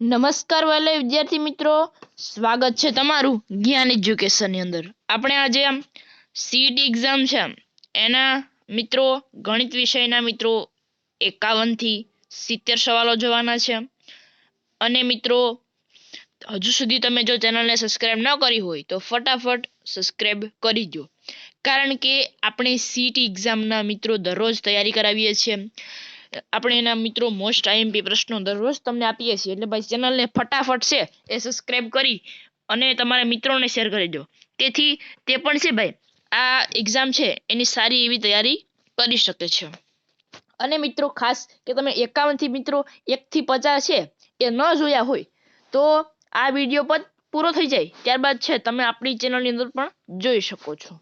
નમસ્કાર વાલે વિદ્યાર્થી મિત્રો. સ્વાગત છે તમારું જ્ઞાન એજ્યુકેશનની અંદર. આપણે આજે આમ સીટ એક્ઝામ છે એના મિત્રો, ગણિત વિષયના મિત્રો એકાવનથી સિત્તેર સવાલો જોવાના છે અને મિત્રો, હજુ સુધી તમે જો ચેનલને સબસ્ક્રાઇબ ન કરી હોય તો ફટાફટ સબસ્ક્રાઇબ કરી દો. કારણ કે આપણે સીટ એક્ઝામના મિત્રો દરરોજ તૈયારી કરાવીએ છીએ આપણે એના મિત્રો મોસ્ટ આઈએમપી પ્રશ્નો દરરોજ તમને આપીએ છીએ. એટલે ભાઈ ચેનલને ફટાફટ છે એ સબસ્ક્રાઈબ કરી અને તમારા મિત્રોને શેર કરી દો. તેથી તે પણ છે ભાઈ, આ એક્ઝામ છે એની સારી એવી તૈયારી કરી શકે છે. અને મિત્રો ખાસ કે તમે એકાવનથી મિત્રો એકથી પચાસ છે એ ન જોયા હોય તો આ વીડિયો પર પૂરો થઈ જાય. ત્યારબાદ છે તમે આપણી ચેનલની અંદર પણ જોઈ શકો છો.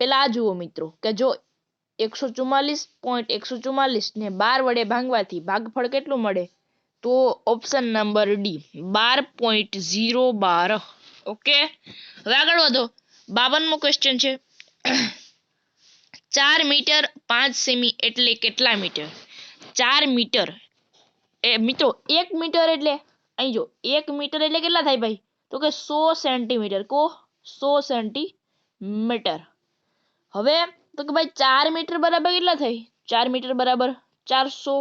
પેલા આ જુઓ મિત્રો કે જો એકસો ચુમ્માલીસ પોઈન્ટ એકસો ચુમ્માલીસ ને બાર વડે ભાંગવાથી ભાગફળ કેટલું મળે? તો ઓપ્શન નંબર ડી બાર પોઈન્ટ ઝીરો બાર. ઓકે હવે આગળ વધો. બાવનમો ક્વેશ્ચન છે. ચાર મીટર પાંચ સેમી એટલે કેટલા મીટર? ચાર મીટર. એ મિત્રો, એક મીટર એટલે, અહીં જો, એક મીટર એટલે કેટલા થાય ભાઈ? તો કે સો સેન્ટીમીટર. કો? સો સેન્ટીમીટર. હવે તો કે ભાઈ ચાર મીટર બરાબર કેટલા થાય ચાર મીટર બરાબર ચારસો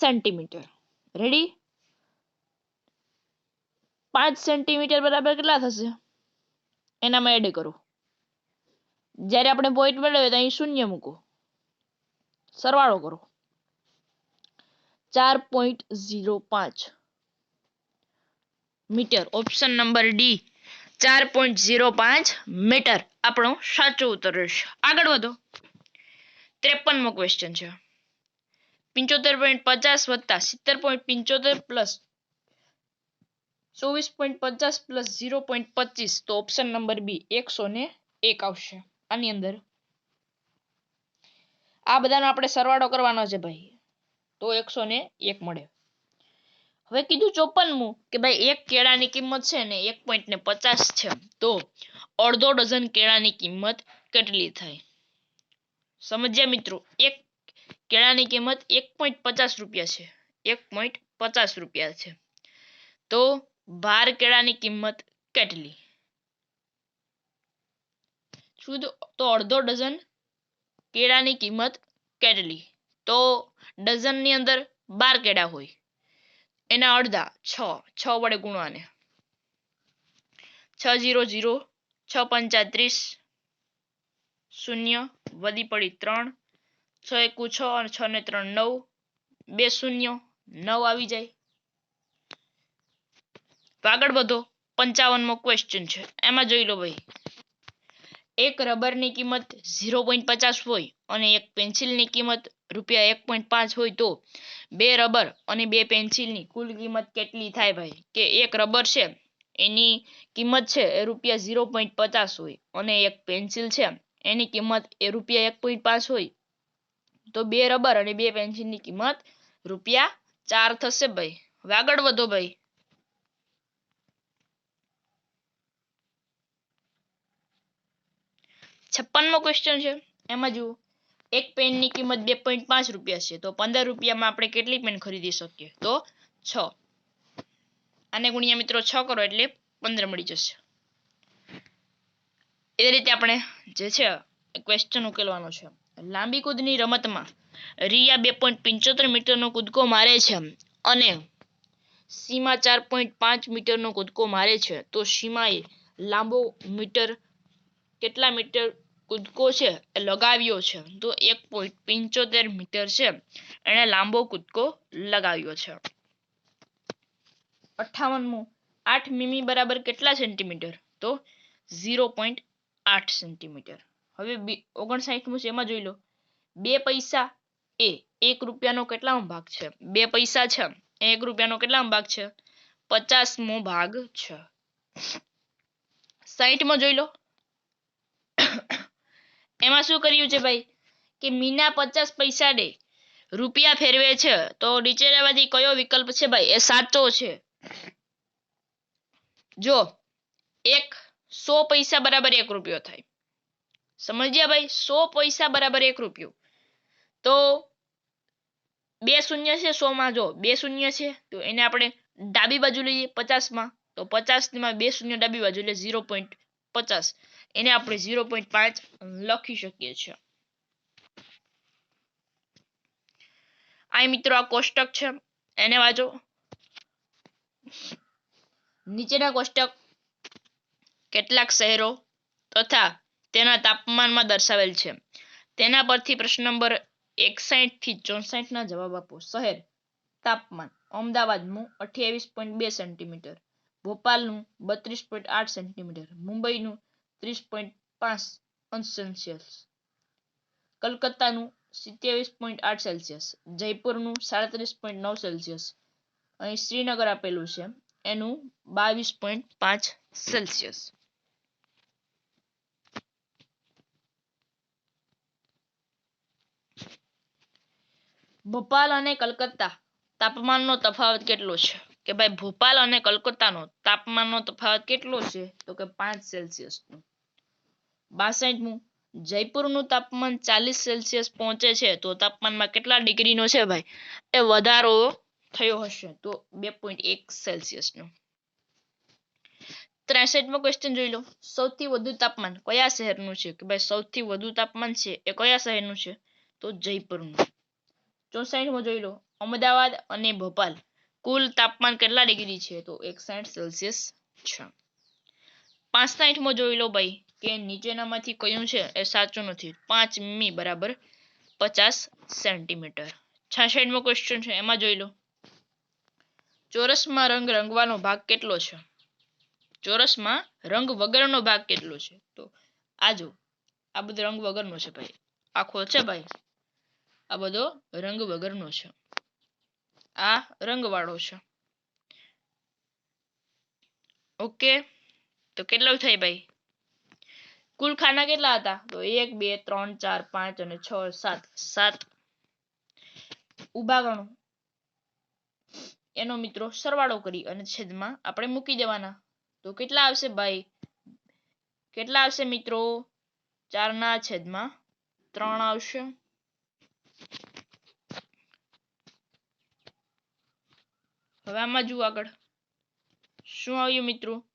સેન્ટીમીટર. રેડી પાંચ સેન્ટીમીટર બરાબર કેટલા થશે? એનામાં એડ કરો. જ્યારે આપણે પોઈન્ટ મેળવીએ તો અહીં શૂન્ય મૂકો. સરવાળો કરો. ચાર પોઈન્ટ ઝીરો પાંચ. મીટર ઓપ્શન નંબર ડી ચાર પોઈન્ટ ઝીરો પાંચ મીટર. આપણો સાચો ઉત્તર રહેશે. આગળ વધો. ત્રેપનમો ક્વેશ્ચન છે. પંચોતેર પોઈન્ટ પચાસ વત્તા સિત્તેર પોઈન્ટ પંચોતેર પ્લસ ચોવીસ પોઈન્ટ પચાસ પ્લસ ઝીરો પોઈન્ટ પચીસ તો ઓપ્શન નંબર બી એકસો ને એક આવશે. આની અંદર. આ બધાનો આપણે સરવાળો કરવાનો છે ભાઈ. તો એકસો ને એક મળે. હવે કીધું ચોપનમું કે ભાઈ એક કેળાની કિંમત છે ને એક પોઈન્ટ ને પચાસ છે તો અડધો ડઝન કેળાની કિંમત કેટલી થાય? સમજ્યા મિત્રો? એક કેળાની કિંમત એક પોઈન્ટ પચાસ રૂપિયા છે. એક પોઈન્ટ પચાસ રૂપિયા છે. તો બાર કેળાની કિંમત કેટલી? શું તો અડધો ડઝન કેળાની કિંમત કેટલી? તો ડઝનની અંદર બાર કેળા હોય. એના અડધા, છ છ વડે ગુણવાને. છ જીરો જીરો, છ પંચાત્રીસ શૂન્ય, વધી પડી ત્રણ, છ એકુ છ અને છ ને ત્રણ નવ, બે શૂન્ય, નવ આવી જાય. આગળ વધો, પંચાવનમો ક્વેશ્ચન છે. એમાં જોઈ લો ભાઈ. એક રબરની કિંમત ઝીરો પોઈન્ટ પચાસ હોય અને એક પેન્સિલની કિંમત રૂપિયા એક પોઈન્ટ પાંચ હોય તો બે રબર અને બે પેન્સિલની કુલ કિંમત કેટલી થાય ભાઈ? કે એક રબર છે, એની કિંમત છે એ રૂપિયા ઝીરો પોઈન્ટ પચાસ હોય અને એક પેન્સિલ છે, એની કિંમત એ રૂપિયા એક પોઈન્ટ પાંચ હોય. તો બે રબર અને બે પેન્સિલની કિંમત રૂપિયા ચાર થશે ભાઈ. હવે આગળ વધો ભાઈ. છપ્પનમો ક્વેશ્ચન છે. એમાં જુઓ. એક પેનની કિંમત બે પોઈન્ટ પાંચ રૂપિયા છે. તો પંદર રૂપિયામાં આપણે કેટલી પેન ખરીદી શકીએ? તો છ. આને ગુણ્યા મિત્રો છ કરો એટલે પંદર મળી જશે. એ રીતે આપણે જે છે ક્વેશ્ચન ઉકેલવાનો છે. લાંબી કૂદની રમતમાં રિયા બે પોઈન્ટ પંચોતેર મીટરનો કૂદકો મારે છે અને સીમા ચાર પોઈન્ટ પાંચ મીટરનો કૂદકો મારે છે. તો સીમાએ લાંબો મીટર, કેટલા મીટર કૂદકો છે એ લગાવ્યો છે. તો એક પોઈન્ટ પંચોતેર મીટર છે. એણે લાંબો કૂદકો લગાવ્યો છે. અઠ્ઠાવનમું આઠ મીમી બરાબર કેટલા સેન્ટીમીટર તો ઝીરો પોઈન્ટ આઠ સેન્ટીમીટર હવે ઓગણસાઠમું છે, એમાં જોઈ લો. બે પૈસા એ એક રૂપિયાનો કેટલામો ભાગ છે? બે પૈસા છે એ એક રૂપિયાનો કેટલામો ભાગ છે? પચાસમો ભાગ છે. સાહીઠમાં જોઈ લો. એમાં શું કર્યું છે ભાઈ? કે મીના પચાસ પૈસા દે, રૂપિયા ફેરવે છે. તો નીચેનામાંથી કયો વિકલ્પ છે ભાઈ? એ સાચો છે. જો, એક સો પૈસા બરાબર એક રૂપિયો થાય. સમજ્યા ભાઈ? સો પૈસા બરાબર એક રૂપિયો. તો બે શૂન્ય છે સો માં જો, બે શૂન્ય છે, તો એને આપણે ડાબી બાજુ લઈએ પચાસમાં તો પચાસમાં બે શૂન્ય ડાબી બાજુ એટલે ઝીરો પોઈન્ટ પચાસ. એને આપણે ઝીરો પોઈન્ટ પાંચ લખી શકીએ છીએ. આ મિત્રો આ કોષ્ટક છે. એને વાંચો. નીચેના કોષ્ટક કેટલાક શહેરો તથા તેના તાપમાનમાં દર્શાવેલ છે. તેના પરથી પ્રશ્ન નંબર એકસાઠથી ચોસાઠ ના જવાબ આપો. શહેર, તાપમાન અમદાવાદનું અઠ્યાવીસ પોઈન્ટ બે સેન્ટીમીટર ભોપાલનું બત્રીસ પોઈન્ટ આઠ સેન્ટીમીટર, મુંબઈનું ત્રીસ પોઈન્ટ પાંચ અંશ સેલ્સિયસ કલકત્તાનું સિત્યાવીસ પોઈન્ટ આઠ સેલ્સિયસ, જયપુરનું સાડત્રીસ પોઈન્ટ નવ સેલ્સિયસ અહીં શ્રીનગર આપેલું છે, એનું બાવીસ પોઈન્ટ પાંચ સેલ્સિયસ. ભોપાલ અને કલકત્તા તાપમાનનો તફાવત કેટલો છે? કે ભાઈ ભોપાલ અને કલકત્તાનો તાપમાનનો તફાવત કેટલો છે? તો કે પાંચ સેલ્સિયસ નો બાસઠમું, જયપુરનું તાપમાન ચાલીસ સેલ્સિયસ પહોંચે છે, તો તાપમાનમાં કેટલા ડિગ્રીનો છે ભાઈ? એ વધારો થયો હશે, તો બે પોઈન્ટ એક સેલ્સિયસનો. ત્રેસઠમો ક્વેશ્ચન જોઈ લો. સૌથી વધુ તાપમાન કયા શહેરનું છે? કે ભાઈ સૌથી વધુ તાપમાન છે એ કયા શહેરનું છે? તો જયપુરનું. ચોસઠમો જોઈ લો. અમદાવાદ અને ભોપાલ. કુલ તાપમાન કેટલા ડિગ્રી છે? તો એકસાઠ સેલ્સિયસ છે. પાંસઠમો જોઈ લો ભાઈ, કે નીચેનામાંથી કયું છે એ સાચું નથી. પાંચ મી બરાબર પચાસ સેન્ટીમીટર. છાસઠમો ક્વેશ્ચન છે, એમાં જોઈ લો. ચોરસમાં રંગ રંગવાનો ભાગ કેટલો છે? ચોરસમાં રંગ વગરનો ભાગ કેટલો છે? તો આ જો, આ બધો રંગ વગરનો છે ભાઈ. આખો છે ભાઈ? આ બધો રંગ વગરનો છે. આ રંગવાળો છે. ઓકે, તો કેટલો થાય ભાઈ? કુલ ખાના કેટલા હતા? તો એક, બે, ત્રણ, ચાર, પાંચ અને છ, સાત. સાત. ઊભા ગણો એનો મિત્રો સરવાળો કરી અને છેદમાં આપણે મૂકી દેવાના. તો કેટલા આવશે ભાઈ? કેટલા આવશે મિત્રો? ચારના છેદમાં ત્રણ આવશે. હવે આમાં જુઓ આગળ. શું આવ્યું મિત્રો?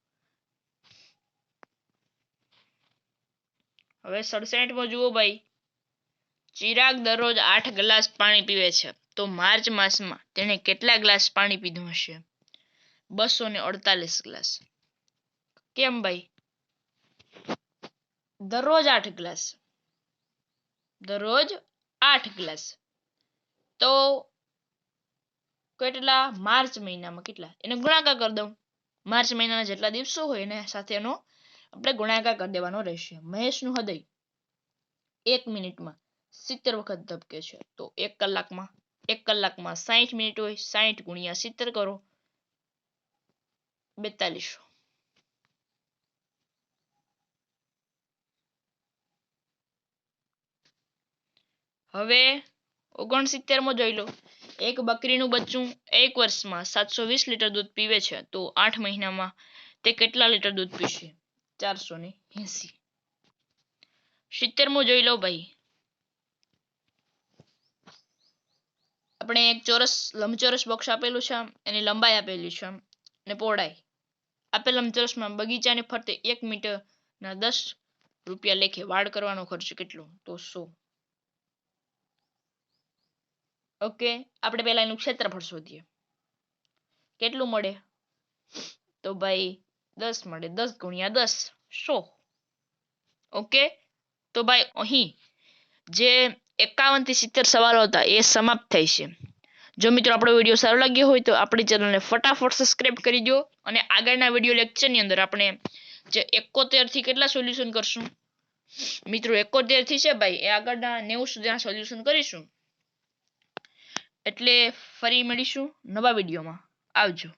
હવે સડસઠમાં જુઓ ભાઈ. ચિરાગ દરરોજ આઠ ગ્લાસ પાણી પીવે છે. તો માર્ચ માસમાં તેણે કેટલા ગ્લાસ પાણી પીધું હશે? બસો ને અડતાલીસ ગ્લાસ. કેમ ભાઈ? દરરોજ આઠ ગ્લાસ. દરરોજ આઠ ગ્લાસ. તો કેટલા? માર્ચ મહિનામાં કેટલા? એને ગુણાકાર કરી દઉં. માર્ચ મહિનાના જેટલા દિવસો હોય એને સાથે આપણે ગુણાકાર કરી દેવાનો રહેશે. મહેશનું હૃદય એક મિનિટમાં સિત્તેર વખત ધબકે છે. તો એક કલાકમાં એક કલાકમાં સાહીઠ મિનિટ હોય સાહીઠ ગુણ્યા સિત્તેર કરો. બેતાલીસો. હવે ઓગણસિત્તેરમો જોઈ લો. એક બકરીનું બચ્ચું એક વર્ષમાં સાતસો વીસ લીટર દૂધ પીવે છે, તો આઠ મહિનામાં તે કેટલા લીટર દૂધ પીશે? ચારસો ને એસી. સિત્તેરમો જોઈ લો ભાઈ. આપણે એક ચોરસ, લંબચોરસ બોક્સ આપેલું છે એની લંબાઈ આપેલી છે અને પહોળાઈ. આપેલ લંબચોરસમાં બગીચાને ફરતે એક મીટરના દસ રૂપિયા લેખે વાડ કરવાનો ખર્ચ કેટલો? તો સો. ઓકે, આપણે પહેલા એનું ક્ષેત્રફળ શોધીએ. કેટલું મળે? તો ભાઈ દસ મળે, દસ ગુણ્યા દસ, સો. ઓકે, તો ભાઈ અહીં જે એકાવનથી સિત્તેર સવાલો હતા એ સમાપ્ત થાય છે. જો મિત્રો આપણો વીડિયો સારો લાગ્યો હોય તો આપણી ચેનલને ફટાફટ સબસ્ક્રાઇબ કરી દો અને આગળના વીડિયો લેક્ચરની અંદર આપણે જે એકોતેરથી કેટલા સોલ્યુશન કરશું? મિત્રો, એકોતેરથી છે ભાઈ, એ આગળના નેવું સુધીના સોલ્યુશન કરીશું. એટલે ફરી મળીશું નવા વિડીયોમાં. આવજો.